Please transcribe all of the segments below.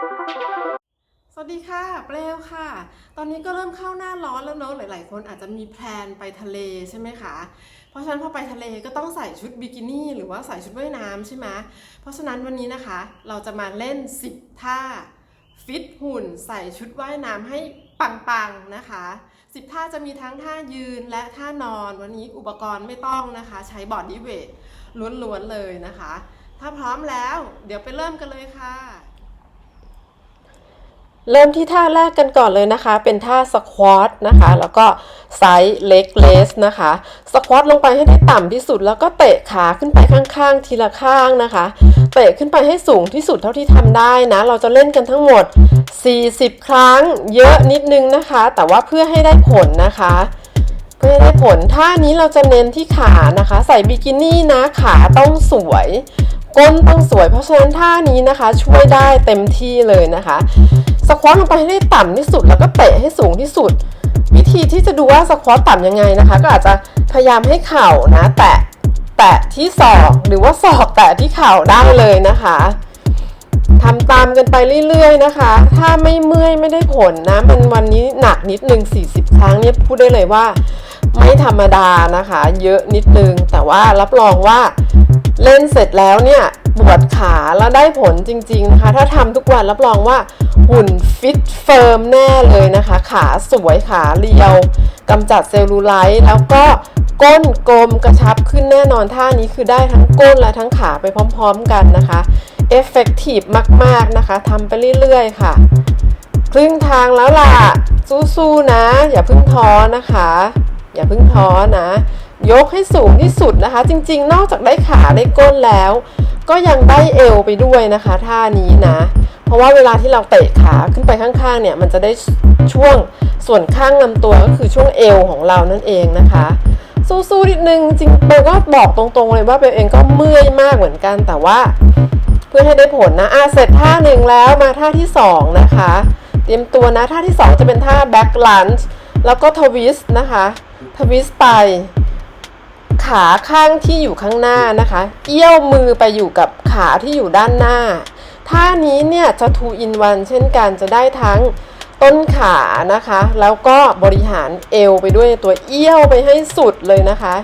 สวัสดีค่ะ เปลวค่ะ ตอนนี้ก็เริ่มเข้าหน้าร้อนแล้วเนอะหลาย ๆ คนอาจจะมีแพลนไปทะเลใช่ไหมคะ เพราะฉะนั้นพอไปทะเลก็ต้องใส่ชุดบิกินี่หรือว่าใส่ชุดว่ายน้ำใช่ไหมเพราะฉะนั้นวันนี้นะคะ เราจะมาเล่น 10 ท่าฟิตหุ่นใส่ชุดว่ายน้ำให้ปังๆนะคะ 10 ท่าจะมีทั้งท่ายืนและท่านอนวันนี้อุปกรณ์ไม่ต้องนะคะ ใช้บอดี้เวทล้วนๆเลยนะคะ ถ้าพร้อมแล้ว เดี๋ยวไปเริ่มกันเลยค่ะ เริ่มที่ท่าแรกกันก่อนเลยนะคะ เป็นท่าสควอตนะคะ แล้วก็ไซส์เล็กเลสนะคะ สควอตลงไปให้ได้ต่ำที่สุด แล้วก็เตะขาขึ้นไปข้างๆ ทีละข้างนะคะ เตะขึ้นไปให้สูงที่สุดเท่าที่ทำได้นะ เราจะเล่นกันทั้งหมด 40 ครั้ง เยอะนิดนึงนะคะ แต่ว่าเพื่อให้ได้ผลนะคะ เพื่ได้ผลท่านี้เราจะเน้นที่ขานะคะ ใส่บิกินี่นะขาต้องสวย ก้นต้องสวย เพราะฉะนั้นท่านี้นะคะ ช่วยได้เต็มที่เลยนะคะสควอตลงไปให้ได้ต่ำที่สุดแล้วก็เตะให้สูงที่สุด วิธีที่จะดูว่าสควอตต่ำยังไงนะคะ ก็อาจจะพยายามให้เข่านะ แตะแตะที่ศอกหรือว่าศอกแตะที่เข่าได้เลยนะคะทำตามกันไปเรื่อยๆนะคะ ถ้าไม่เมื่อยไม่ได้ผลนะ มันวันนี้หนักนิดนึง40 ครั้งเนี่ยพูดได้เลยว่า ไม่ธรรมดานะคะ เยอะนิดนึง แต่ว่ารับรองว่าเล่นเสร็จแล้วเนี่ยปวดขาแล้วได้ผลจริงๆนะคะถ้าทำทุกวันรับรองว่าหุ่นฟิตเฟิร์มแน่เลยนะคะ ขาสวยขาเรียวกำจัดเซลลูไลท์แล้วก็ก้นกลมกระชับขึ้นแน่นอนท่านี้คือได้ทั้งก้นและทั้งขาไปพร้อมๆกันนะคะเอฟเฟกตีฟมากๆนะคะทำไปเรื่อยๆค่ะ ครึ่งทางแล้วล่ะ สู้ๆนะ อย่าเพิ่งท้อนะคะ อย่าเพิ่งท้อนะ ยกให้สูงที่สุดนะคะ จริงๆ นอกจากได้ขาได้ก้นแล้ว ก็ยังได้เอวไปด้วยนะคะท่านี้นะ เพราะว่าเวลาที่เราเตะขาขึ้นไปข้างๆเนี่ยมันจะได้ช่วงส่วนข้างลำตัวก็คือช่วงเอวของเรานั่นเองนะคะสู้ๆนิดนึงจริงเบลก็บอกตรงๆเลยว่าเบลเองก็เมื่อยมากเหมือนกันแต่ว่า เพื่อให้ได้ผลนะอะเสร็จท่าหนึ่งแล้วมาท่าที่สองนะคะ เตรียมตัวนะท่าที่ 2 จะเป็นท่า back lunge แล้วก็ทวิสต์นะคะ ทวิสต์ไป ขาข้างที่อยู่ข้างหน้านะคะ เอี้ยวมือไปอยู่กับขาที่อยู่ด้านหน้า ท่านี้เนี่ยจะ two in one เช่นกันจะได้ทั้งต้นขานะคะ แล้วก็บริหารเอวไปด้วยตัวเอี้ยวไปให้สุดเลยนะคะ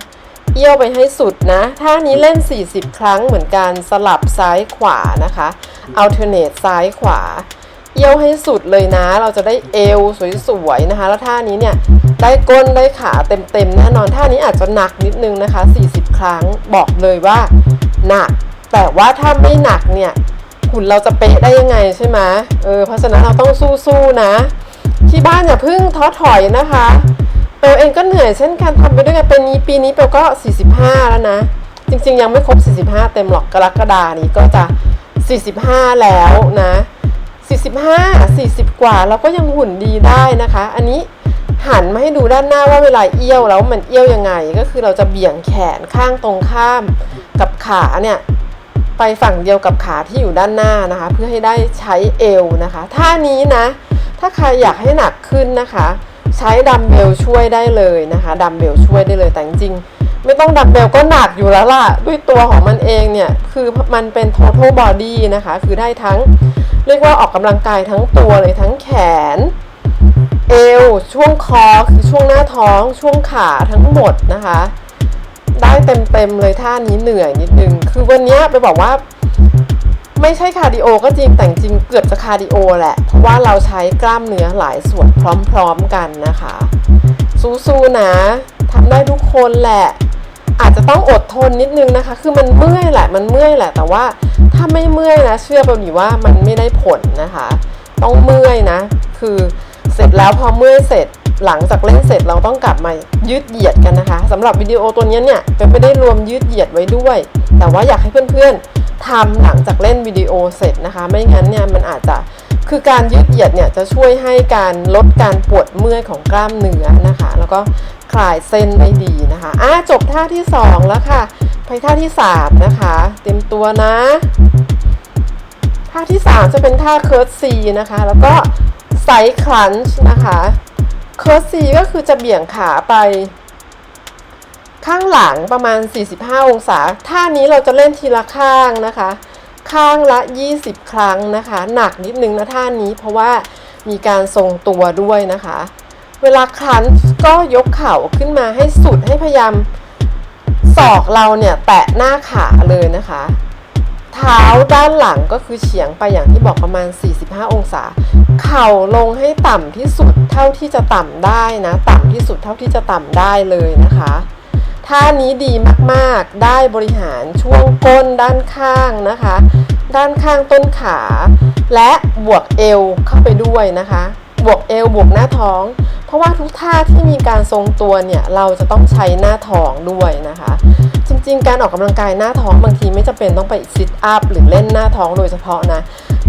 เอี้ยวไปให้สุดนะท่านี้เล่น 40 ครั้งเหมือนกันสลับซ้ายขวานะคะ alternate ซ้ายขวา เอี้ยวให้สุดเลยนะ เราจะได้เอวสวยๆนะคะ แล้วท่านี้เนี่ยได้ก้นได้ขาเต็มๆแน่นอนท่านี้อาจจะหนักนิดนึงนะคะ 40 ครั้งบอกเลยว่าหนัก แต่ว่าถ้าไม่หนักเนี่ยหุ่นเราจะเป๊ะได้ยังไงใช่ไหมเออเพราะฉะนั้นเราต้องสู้ๆนะ ที่บ้านอย่าเพิ่งท้อถอยนะคะเปลเองก็เหนื่อยเช่นกันทำไปด้วยกันเป็นนี้ปีนี้เปลก็ 45 แล้วนะ จริงๆ ยังไม่ครบ 45 เต็มหรอกกรกฎานี้ก็จะ 45 แล้วนะ 45 40 กว่าเราก็ยังหุ่นดีได้นะคะ อันนี้หันมาให้ดูด้านหน้าว่าเวลาเอี้ยวแล้วมันเอี้ยวยังไง ก็คือเราจะเบี่ยงแขนข้างตรงข้ามกับขาเนี่ยไปฝั่งเดียวกับขาที่อยู่ด้านหน้านะคะ เพื่อให้ได้ใช้เอวนะคะท่านี้นะ ถ้าใครอยากให้หนักขึ้นนะคะ ใช้ดัมเบลช่วยได้เลยนะคะดัมเบลช่วยได้เลยแต่จริงไม่ต้องดัมเบลก็หนักอยู่แล้วล่ะ ด้วยตัวของมันเองเนี่ย คือมันเป็น total body นะคะ คือได้ทั้ง เรียกว่าออกกำลังกายทั้งตัวเลยทั้งแขน เอวช่วงคอคือช่วงหน้าท้องช่วงขาทั้งหมดนะคะ ได้เต็มๆเลยท่านี้เหนื่อยนิดนึง คือวันนี้ไปบอกว่า ไม่ใช่คาร์ดิโอก็จริงแต่จริงเกือบจะคาร์ดิโอแหละ เพราะว่าเราใช้กล้ามเนื้อหลายส่วนพร้อมๆกันนะคะ สู้ๆนะทำได้ทุกคนแหละอาจจะต้องอดทนนิดนึงนะคะ คือมันเมื่อยแหละ มันเมื่อยแหละ แต่ว่า ถ้าไม่เมื่อยนะ เชื่อเปล่าหนิว่ามันไม่ได้ผลนะคะ ต้องเมื่อยนะ คือเสร็จแล้วพอเมื่อยเสร็จหลังจากเล่นเสร็จเราต้องกลับมายืดเหยียดกันนะคะสำหรับวิดีโอตัวนี้เนี่ยเป็นไม่ได้รวมยืดเหยียดไว้ด้วย แต่ว่าอยากให้เพื่อนๆทำหลังจากเล่นวิดีโอเสร็จนะคะ ไม่งั้นเนี่ยมันอาจจะคือการยืดเหยียดเนี่ยจะช่วยให้การลดการปวดเมื่อยของกล้ามเนื้อนะคะ แล้วก็คลายเส้นได้ดีนะคะอะจบท่าที่ 2 แล้วค่ะ ไปท่าที่3นะคะ เต็มตัวนะท่าที่3จะเป็นท่าเคิร์ดซีนะคะ แล้วก็ไซคลันช์นะคะเคิร์ดซีก็คือจะเบี่ยงขาไป ข้างหลังประมาณ 45 องศา ท่านี้เราจะเล่นทีละข้างนะคะ ข้างละ 20 ครั้งนะคะ หนักนิดนึงนะท่านี้เพราะว่ามีการทรงตัวด้วยนะคะ เวลาครันช์ก็ยกเข่าขึ้นมาให้สุดให้พยายาม ศอกเราเนี่ยแตะหน้าขาเลยนะคะ เท้าด้านหลังก็คือเฉียงไปอย่างที่บอกประมาณ 45 องศา เข่าลงให้ต่ำที่สุดเท่าที่จะต่ำได้นะ ต่ำที่สุดเท่าที่จะต่ำได้เลยนะคะท่านี้ดีมากๆ ได้บริหารช่วงก้นด้านข้างนะคะ ด้านข้างต้นขา และบวกเอวเข้าไปด้วยนะคะ บวกเอวบวกหน้าท้อง เพราะว่าทุกท่าที่มีการทรงตัวเนี่ยเราจะต้องใช้หน้าท้องด้วยนะคะ จริง ๆ การออกกำลังกายหน้าท้องบางทีไม่จำเป็นต้องไปซิทอัพหรือเล่นหน้าท้องโดยเฉพาะนะ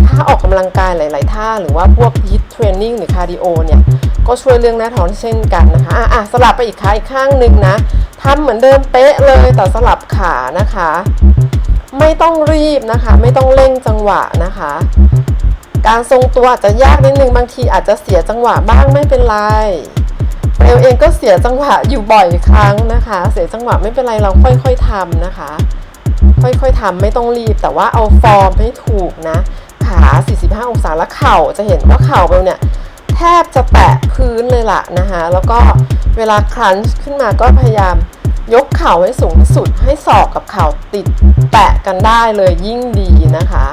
ถ้าออกกำลังกายหลาย ๆ ท่าหรือว่าพวกฮิตเทรนนิ่งหรือคาร์ดิโอเนี่ยก็ช่วยเรื่องหน้าท้องเช่นกันนะคะอะอะสลับไปอีกขาอีกข้างหนึ่งนะทำเหมือนเดิมเป๊ะเลยแต่สลับขานะคะ ไม่ต้องรีบนะคะ ไม่ต้องเร่งจังหวะนะคะ การทรงตัวอาจจะยากนิดนึงบางทีอาจจะเสียจังหวะบ้างไม่เป็นไรเรลเองก็เสียจังหวะอยู่บ่อยครั้งนะคะ เสียจังหวะไม่เป็นไรเราค่อยๆทำนะคะ ค่อยๆทำไม่ต้องรีบแต่ว่าเอาฟอร์มให้ถูกนะ ขา 45 องศาแล้วเข่าจะเห็นว่าเข่าเราเนี่ยแทบจะแตะพื้นเลยล่ะนะคะแล้วก็เวลาครันช์ขึ้นมาก็พยายามยกเข่าให้สูงที่สุดให้ศอกกับเข่าติดแตะกันได้เลยยิ่งดีนะคะ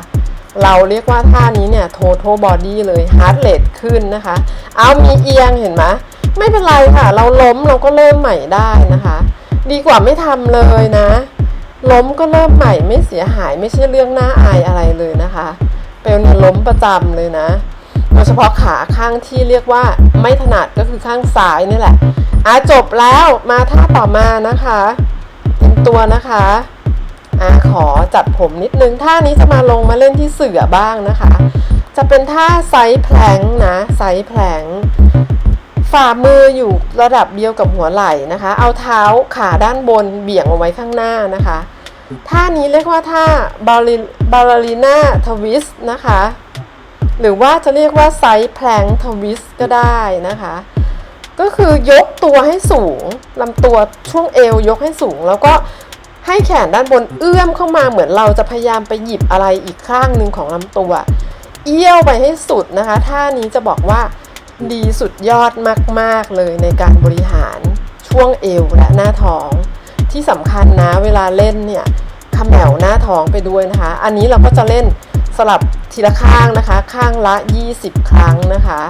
เราเรียกว่าท่านี้เนี่ย total body เลย heart rate ขึ้นนะคะ เอามีเอียงเห็นไหมไม่เป็นไรค่ะ เราล้มเราก็เริ่มใหม่ได้นะคะ ดีกว่าไม่ทำเลยนะ ล้มก็เริ่มใหม่ไม่เสียหายไม่ใช่เรื่องน่าอายอะไรเลยนะคะเปลเนี่ยล้มประจำเลยนะโดยเฉพาะขาข้างที่เรียกว่าไม่ถนัดก็คือข้างซ้ายนี่แหละอะจบแล้วมาท่าต่อมานะคะเตรียมตัวนะคะ อะขอจัดผมนิดนึงท่านี้จะมาลงมาเล่นที่เสือบ้างนะคะ จะเป็นท่าไซส์แพลงนะไซส์แพลงฝ่ามืออยู่ระดับเดียวกับหัวไหล่นะคะ เอาเท้าขาด้านบนเบี่ยงเอาไว้ข้างหน้านะคะ ท่านี้เรียกว่าท่าบาลิบาลาลีนาทวิสนะคะ หรือว่าจะเรียกว่าไซส์แพลงทวิสก็ได้นะคะ ก็คือยกตัวให้สูงลำตัวช่วงเอวยกให้สูง แล้วก็ ให้แขนด้านบนเอื้อมเข้ามาเหมือนเราจะพยายามไปหยิบอะไรอีกข้างหนึ่งของลำตัว เอี้ยวไปให้สุดนะคะ ท่านี้จะบอกว่าดีสุดยอดมากๆเลยในการบริหารช่วงเอวและหน้าท้อง ที่สำคัญนะเวลาเล่นเนี่ยขมแมวหน้าท้องไปด้วยนะคะ อันนี้เราก็จะเล่นสลับทีละข้างนะคะ ข้างละ 20 ครั้งนะคะ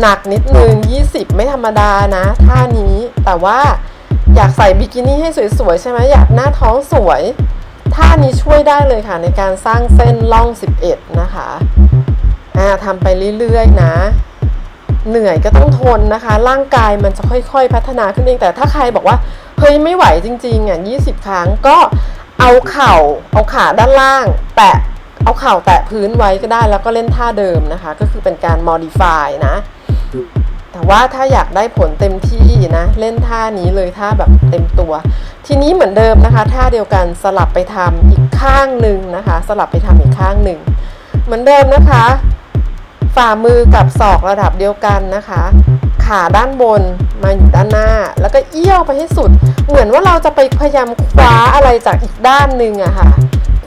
หนักนิดนึง 20 ไม่ธรรมดานะ ท่านี้แต่ว่า อยากใส่บิกินี่ให้สวยๆใช่ไหมอยากหน้าท้องสวยท่านี้ช่วยได้เลยค่ะในการสร้างเส้นล่อง 11 นะคะอ่าทำไปเรื่อยๆนะ เหนื่อยก็ต้องทนนะคะ ร่างกายมันจะค่อยๆ พัฒนาขึ้นเองแต่ถ้าใครบอกว่าเฮ้ยไม่ไหวจริงๆอะ20 ครั้งก็เอาเข่าเอาขาด้านล่าง แตะเอาเข่าแตะพื้นไว้ก็ได้แล้วก็เล่นท่าเดิมนะคะ ก็คือเป็นการ modify นะ แต่ว่าถ้าอยากได้ผลเต็มที่นะ เล่นท่านี้เลยท่าแบบเต็มตัว ทีนี้เหมือนเดิมนะคะ ท่าเดียวกันสลับไปทำอีกข้างหนึ่งนะคะ สลับไปทำอีกข้างหนึ่ง เหมือนเดิมนะคะ ฝ่ามือกับศอกระดับเดียวกันนะคะ ขาด้านบนมาอยู่ด้านหน้า แล้วก็เอี้ยวไปให้สุด เหมือนว่าเราจะไปพยายามคว้าอะไรจากอีกด้านหนึ่งอะค่ะ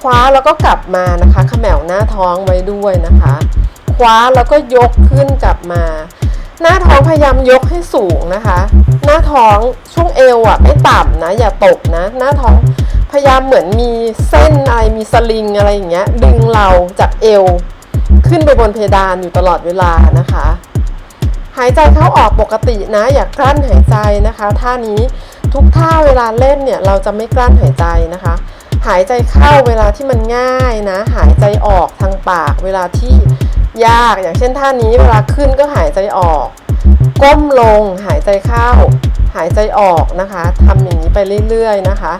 คว้าแล้วก็กลับมานะคะขมวหน้าท้องไว้ด้วยนะคะ คว้าแล้วก็ยกขึ้นกลับมา หน้าท้องพยายามยกให้สูงนะคะ หน้าท้องช่วงเอวอะไม่ต่ำนะ อย่าตกนะ หน้าท้องพยายามเหมือนมีเส้นอะไรมีสลิงอะไรอย่างเงี้ย ดึงเราจากเอว ขึ้นไปบนเพดานอยู่ตลอดเวลานะคะ หายใจเข้าออกปกตินะ อย่ากลั้นหายใจนะคะท่านี้ทุกท่าเวลาเล่นเนี่ยเราจะไม่กลั้นหายใจนะคะ หายใจเข้าเวลาที่มันง่ายนะ หายใจออกทางปากเวลาที่ ยากอย่างเช่นท่านี้เวลาขึ้นก็หายใจออก ก้มลงหายใจเข้า หายใจออกนะคะทำอย่างนี้ไปเรื่อยๆนะคะ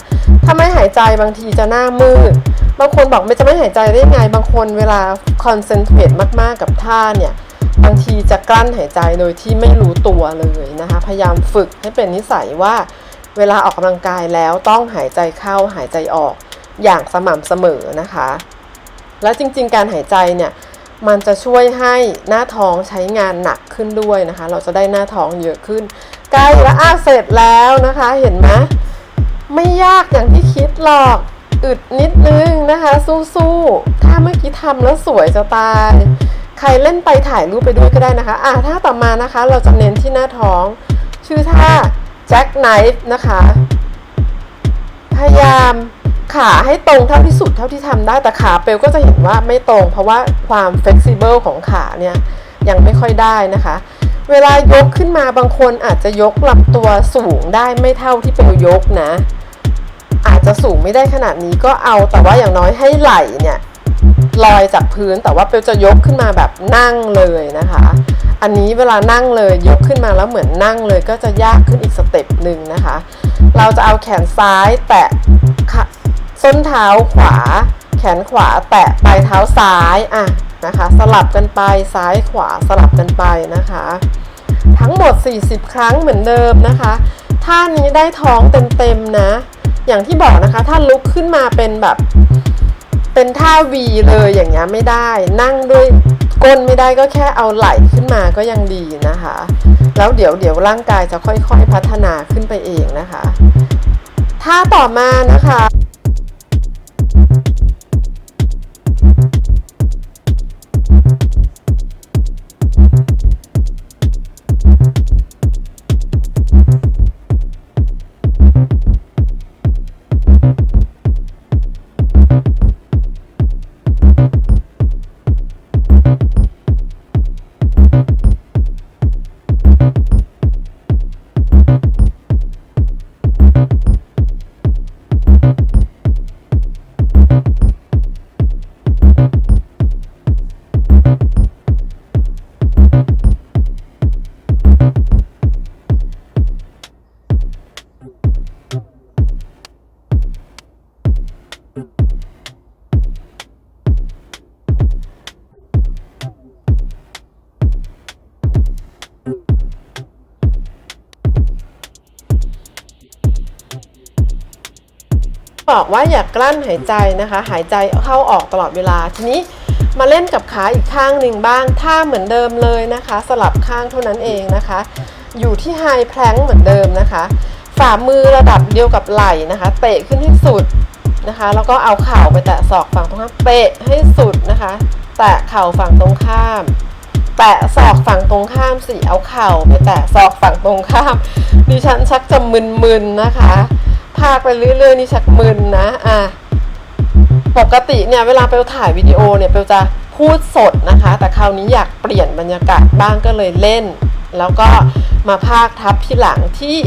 ถ้าไม่หายใจบางทีจะหน้ามืดบางคนบอกไม่จะไม่หายใจได้ไงบางคนเวลาคอนเซนเทรตมากๆกับท่าเนี่ยบางทีจะกลั้นหายใจโดยที่ไม่รู้ตัวเลยนะคะ พยายามฝึกให้เป็นนิสัยว่า เวลาออกกำลังกายแล้วต้องหายใจเข้าหายใจออกอย่างสม่ำเสมอนะคะ แล้วจริงๆ การหายใจเนี่ย มันจะช่วยให้หน้าท้องใช้งานหนักขึ้นด้วยนะคะ เราจะได้หน้าท้องเยอะขึ้น ใกล้และอ้าเสร็จแล้วนะคะ เห็นไหมไม่ยากอย่างที่คิดหรอกอึดนิดนึงนะคะ สู้ๆ ถ้าเมื่อกี้ทำแล้วสวยจะตาย ใครเล่นไปถ่ายรูปไปด้วยก็ได้นะคะ อะถ้าต่อมานะคะ เราจะเน้นที่หน้าท้อง ชื่อท่า Jack Knife นะคะ พยายาม ขาให้ตรงเท่าที่สุดเท่าที่ทำได้แต่ขาเปลก็จะเห็นว่าไม่ตรง เพราะว่าความ flexible ของขาเนี่ยยังไม่ค่อยได้นะคะ เวลายกขึ้นมาบางคนอาจจะยกลำตัวสูงได้ไม่เท่าที่เปลยกนะ อาจจะสูงไม่ได้ขนาดนี้ก็เอาแต่ว่าอย่างน้อยให้ไหล่เนี่ยลอยจากพื้นแต่ว่าเปลจะยกขึ้นมาแบบนั่งเลยนะคะ อันนี้เวลานั่งเลยยกขึ้นมาแล้วเหมือนนั่งเลยก็จะยากขึ้นอีกสเต็ปหนึ่งนะคะ เราจะเอาแขนซ้ายแตะขา ส้นเท้าขวา แขนขวาแตะปลายเท้าซ้ายอะนะคะ สลับกันไปซ้ายขวาสลับกันไปนะคะ ทั้งหมด 40 ครั้งเหมือนเดิมนะคะท่านี้ได้ท้องเต็มๆนะ อย่างที่บอกนะคะ ถ้าลุกขึ้นมาเป็นแบบ เป็นท่าวีเลยอย่างเงี้ยไม่ได้ นั่งด้วยก้นไม่ได้ก็แค่เอาไหล่ขึ้นมาก็ยังดีนะคะ แล้วเดี๋ยวเดี๋ยวร่างกายจะค่อยๆพัฒนาขึ้นไปเองนะคะท่าต่อมานะคะ ว่าอย่ากกลั้นหายใจนะคะ หายใจเข้าออกตลอดเวลาทีนี้มาเล่นกับขาอีกข้างหนึ่งบ้างท่าเหมือนเดิมเลยนะคะ สลับข้างเท่านั้นเองนะคะ อยู่ที่ไฮแพลงเหมือนเดิมนะคะ ฝ่ามือระดับเดียวกับไหล่นะคะ เตะขึ้นให้สุดนะคะ แล้วก็เอาเข่าไปแตะศอกฝั่งตรงข้ามเตะให้สุดนะคะ แตะเข่าฝั่งตรงข้าม แตะศอกฝั่งตรงข้ามสิเอาเข่าไปแตะศอกฝั่งตรงข้ามดิฉันชักจะมึนๆนะคะ พากไปเรื่อยๆนี่ชักมึนนะ อะ ปกติเนี่ยเวลาเปลถ่ายวิดีโอเนี่ยเปลจะพูดสดนะคะ แต่คราวนี้อยากเปลี่ยนบรรยากาศบ้างก็เลยเล่น แล้วก็มาพากทับที่หลังที่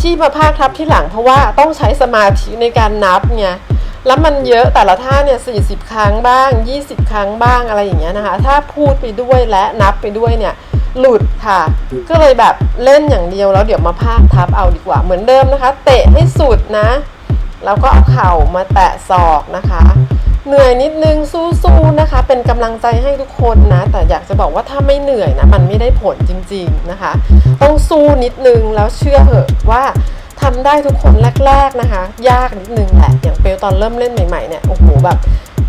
ที่มาพากทับที่หลัง เพราะว่าต้องใช้สมาธิในการนับไงแล้วมันเยอะแต่ละท่าเนี่ยส40 ครั้งบ้าง 20 ครั้งบ้างอะไรอย่างเงี้ยนะคะ ถ้าพูดไปด้วยและนับไปด้วยเนี่ย หลุดค่ะ ก็เลยแบบเล่นอย่างเดียวแล้วเดี๋ยวมาพากทับเอาดีกว่าเหมือนเดิมนะคะ เตะให้สุดนะ แล้วก็เอาเข่ามาแตะศอกนะคะ เหนื่อยนิดนึงสู้ๆนะคะ เป็นกำลังใจให้ทุกคนนะ แต่อยากจะบอกว่าถ้าไม่เหนื่อยนะมันไม่ได้ผลจริง ๆนะคะ ต้องสู้นิดนึงแล้วเชื่อเหอะว่าทำได้ทุกคนแรก ๆนะคะ ยากนิดนึงแหละอย่างเปลตอนเริ่มเล่นใหม่ๆเนี่ยโอ้โหแบบ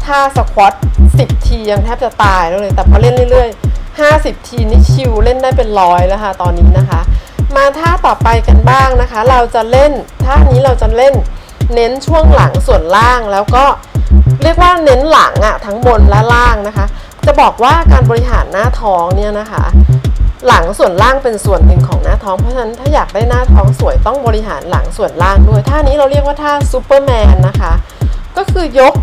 ท่าสควอต10ทียังแทบจะตายแล้วเลยแต่พอเล่นเรื่อยๆ 50 ทีนี่ชิวเล่นได้เป็นร้อยแล้วค่ะตอนนี้นะคะ มาท่าต่อไปกันบ้างนะคะ เราจะเล่นท่านี้เราจะเล่นเน้นช่วงหลังส่วนล่างแล้วก็เรียกว่าเน้นหลังอะทั้งบนและล่างนะคะ จะบอกว่าการบริหารหน้าท้องเนี่ยนะคะ หลังส่วนล่างเป็นส่วนหนึ่งของหน้าท้องเพราะฉะนั้นถ้าอยากได้หน้าท้องสวยต้องบริหารหลังส่วนล่างด้วยท่านี้เราเรียกว่าท่าซูเปอร์แมนนะคะ ก็คือยก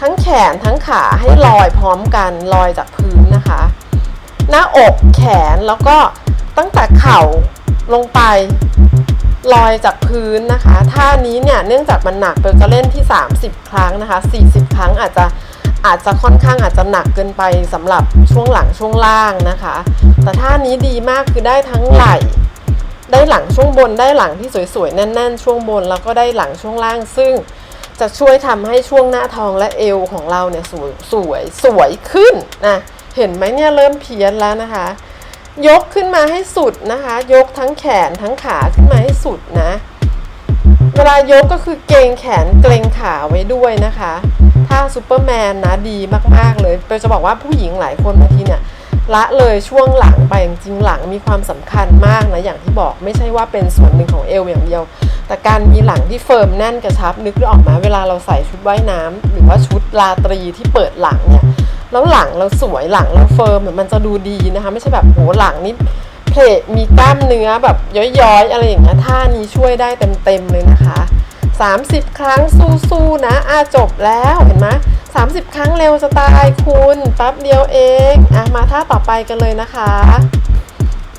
ทั้งแขนทั้งขาให้ลอยพร้อมกันลอยจากพื้นนะคะ หน้าอกแขนแล้วก็ตั้งแต่เข่าลงไปลอยจากพื้นนะคะท่านี้เนี่ยเนื่องจากมันหนักเปลจะเล่นที่ 30 ครั้งนะคะ 40 ครั้งอาจจะอาจจะค่อนข้างอาจจะหนักเกินไปสำหรับช่วงหลังช่วงล่างนะคะ แต่ท่านี้ดีมากคือได้ทั้งไหล่ ได้หลังช่วงบนได้หลังที่สวยๆแน่น ๆ ช่วงบน แล้วก็ได้หลังช่วงล่าง ซึ่งจะช่วยทำให้ช่วงหน้าท้องและเอวของเราเนี่ยสวยสวยสวยขึ้นนะ เห็นไหมเนี่ยเริ่มเพี้ยนแล้วนะคะ ยกขึ้นมาให้สุดนะคะ ยกทั้งแขนทั้งขาขึ้นมาให้สุดนะ เวลายกก็คือเกรงแขนเกรงขาไว้ด้วยนะคะถ้าซูเปอร์แมนนะดีมาก ๆ เลยเปลจะบอกว่าผู้หญิงหลายคนบางทีเนี่ยละเลยช่วงหลังไปจริงหลังมีความสำคัญมากนะอย่างที่บอกไม่ใช่ว่าเป็นส่วนหนึ่งของเอวอย่างเดียว แต่การมีหลังที่เฟิร์มแน่นกระชับนึกออกไหมาเวลาเราใส่ชุดว่ายน้ำหรือว่าชุดราตรีที่เปิดหลังเนี่ย แล้วหลังเราสวยหลังเราเฟิร์มเนี่ยมันจะดูดีนะคะ ไม่ใช่แบบโหหลังนี่เพลมีกล้ามเนื้อแบบย้อยๆ อะไรอย่างเงี้ยท่านี้ช่วยได้เต็มๆเลยนะคะ 30 ครั้งสู้ๆนะอาจบแล้วเห็นไหม30ครั้งเร็วจะตายคุณแป๊บเดียวเองอะมาท่าต่อไปกันเลยนะคะ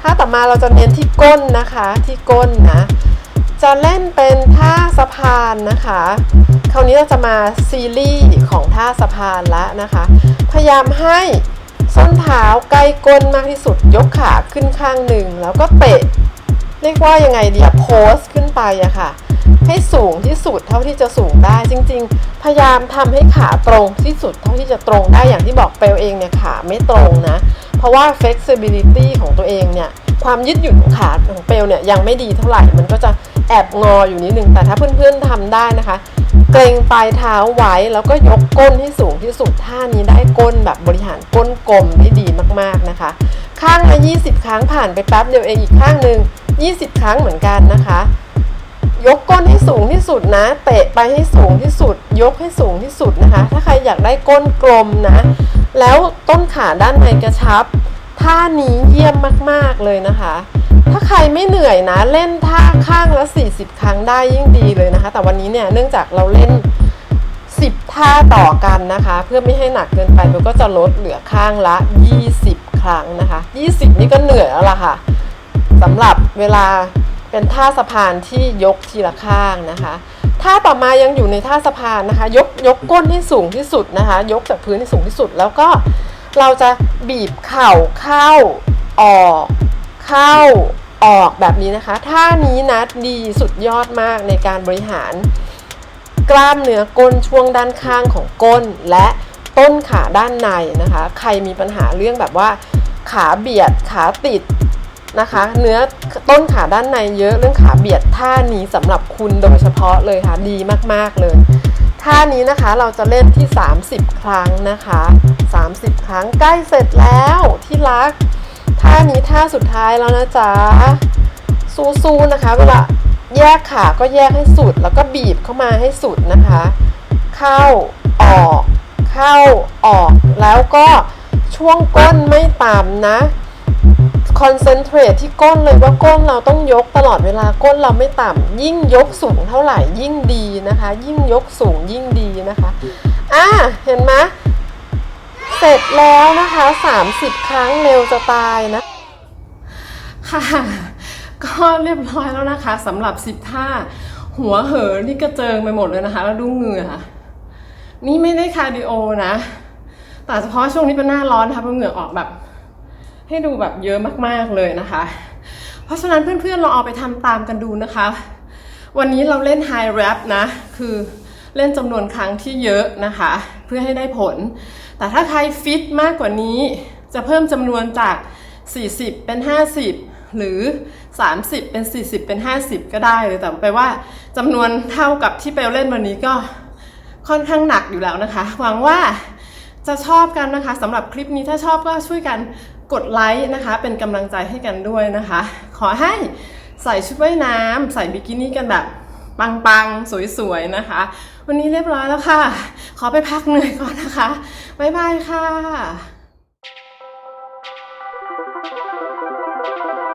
ท่าต่อมาเราจะเน้นที่ก้นนะคะที่ก้นนะ จะเล่นเป็นท่าสะพานนะคะ คราวนี้เราจะมาซีรีส์ของท่าสะพานล้วนะคะ พยายามให้ส้นเท้าใกล้ก้นมากที่สุด ยกขาขึ้นข้างหนึ่ง แล้วก็เตะ เรียกว่ายังไงดีโพสขึ้นไปอะค่ะ ให้สูงที่สุดเท่าที่จะสูงได้ จริง ๆ พยายามทำให้ขาตรงที่สุดเท่าที่จะตรงได้อย่างที่บอกเปลเองเนี่ยขาไม่ตรงนะ เพราะว่า flexibility ของตัวเองเนี่ย ความยืดหยุ่นของขาของเปลเนี่ยยังไม่ดีเท่าไหร่ มันก็จะแอบงออยู่นิดนึง แต่ถ้าเพื่อนๆทำได้นะคะ เกรงปลายเท้าไว้แล้วก็ยกก้นให้สูงที่สุดท่านี้ได้ก้นแบบบริหารก้นกลมได้ดีมากๆนะคะ ข้างละ20 ครั้งผ่านไปแป๊บเดียวเองอีกข้างหนึ่ง20 ครั้งเหมือนกันนะคะยกก้นให้สูงที่สุดนะ เตะไปให้สูงที่สุด ยกให้สูงที่สุดนะคะ ถ้าใครอยากได้ก้นกลมนะ แล้วต้นขาด้านในกระชับ ท่านี้เยี่ยมมากๆเลยนะคะ ถ้าใครไม่เหนื่อยนะเล่นท่าข้างละ 40 ครั้งได้ยิ่งดีเลยนะคะ แต่วันนี้เนี่ยเนื่องจากเราเล่น 10 ท่าต่อกันนะคะ เพื่อไม่ให้หนักเกินไปเราก็จะลดเหลือข้างละ 20 ครั้งนะคะ 20 นี่ก็เหนื่อยแล้วล่ะค่ะสำหรับเวลาเป็นท่าสะพานที่ยกทีละข้างนะคะท่าต่อมายังอยู่ในท่าสะพานนะคะ ยกยกก้นให้สูงที่สุดนะคะ ยกจากพื้นให้สูงที่สุดแล้วก็ เราจะบีบเข่าเข้าออก เข้าออกแบบนี้นะคะท่านี้นะดีสุดยอดมากในการบริหาร กล้ามเนื้อก้นช่วงด้านข้างของก้น และต้นขาด้านในนะคะ ใครมีปัญหาเรื่องแบบว่า ขาเบียดขาติดนะคะ เนื้อต้นขาด้านในเยอะเรื่องขาเบียดท่านี้สำหรับคุณโดยเฉพาะเลยค่ะดีมากๆเลย ท่านี้นะคะเราจะเล่นที่ 30 ครั้งนะคะ 30 ครั้งใกล้เสร็จแล้วที่รัก ท่านี้ท่าสุดท้ายแล้วนะจ๊ะสู้ๆนะคะ เวลาแยกขาก็แยกให้สุด แล้วก็บีบเข้ามาให้สุดนะคะ เข้าออก เข้าออก แล้วก็ช่วงก้นไม่ต่ำนะ คอนเซนเทรตที่ก้นเลยว่าก้นเราต้องยกตลอดเวลาก้นเราไม่ต่ำยิ่งยกสูงเท่าไหร่ยิ่งดีนะคะ ยิ่งยกสูงยิ่งดีนะคะอะเห็นไหมเสร็จแล้วนะคะ 30 ครั้งเร็วจะตายนะ ค่ะ ก็เรียบร้อยแล้วนะคะสำหรับ 10 ท่า หัวเหอนี่กระเจิงไปหมดเลยนะคะ แล้วดูเหงื่อ นี่ไม่ได้คาร์ดิโอนะ แต่เฉพาะช่วงนี้เป็นหน้าร้อนนะคะเพราะเหงื่อออกแบบ ให้ดูแบบเยอะมากๆเลยนะคะ เพราะฉะนั้นเพื่อนๆลองเอาไปทำตามกันดูนะคะ วันนี้เราเล่น High Rap นะ คือเล่นจำนวนครั้งที่เยอะนะคะ เพื่อให้ได้ผล แต่ถ้าใครฟิตมากกว่านี้ จะเพิ่มจำนวนจาก 40 เป็น 50 หรือ 30 เป็น 40 เป็น 50 ก็ได้เลยแต่ไปว่าจำนวนเท่ากับที่เปลเล่นวันนี้ก็ค่อนข้างหนักอยู่แล้วนะคะ หวังว่าจะชอบกันนะคะสำหรับคลิปนี้ถ้าชอบก็ช่วยกัน กดไลค์นะคะ เป็นกำลังใจให้กันด้วยนะคะ ขอให้ใส่ชุดว่ายน้ำใส่บิกินี่กันแบบปังๆ สวยๆ นะคะ วันนี้เรียบร้อยแล้วค่ะ ขอไปพักเหนื่อยก่อนนะคะ บ๊ายบายค่ะ